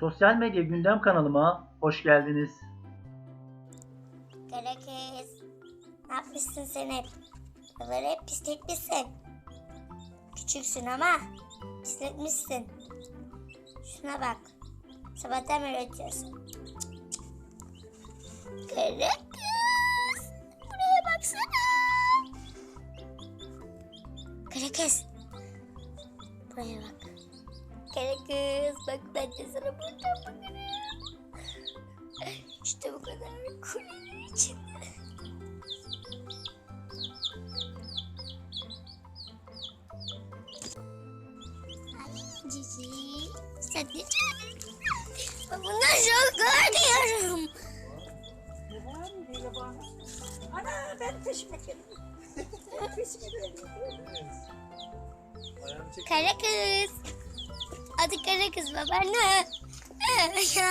Sosyal medya gündem kanalıma hoş geldiniz. Karakız. Ne yapmışsın sen hep? Buraları hep pisletmişsin. Küçüksün ama pisletmişsin. Şuna bak. Sabahtan beri ötüyorsun. Karakız. Buraya baksana. Karakız. Buraya bak. Karakız bak ben de sana buradan bakarım. İşte bu kadar kuleler içinde. Ay Cici, sen ne bundan çok korkuyorum. Ana ben peşime geldim. peşime geldim. Kara kız. Adı kara kız babaanne.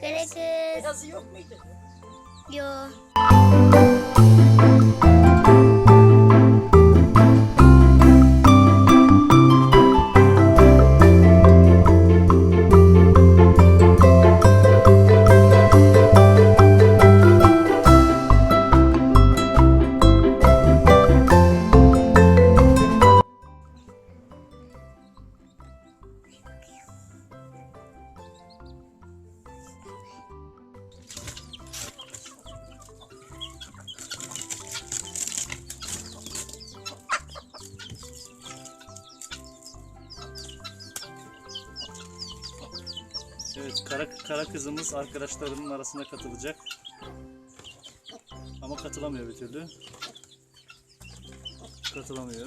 Kara kız. Yazı yok muydu? Yo. Evet, kara, kara kızımız arkadaşlarının arasına katılacak. Ama katılamıyor bir türlü. Katılamıyor.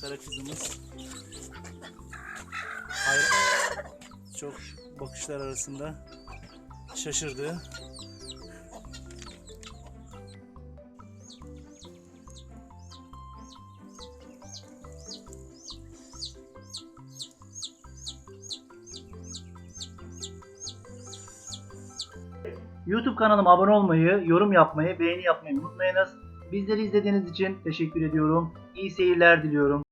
Kara kızımız hayır, çok bakışlar arasında şaşırdı. YouTube kanalıma abone olmayı, yorum yapmayı, beğeni yapmayı unutmayınız. Bizleri izlediğiniz için teşekkür ediyorum. İyi seyirler diliyorum.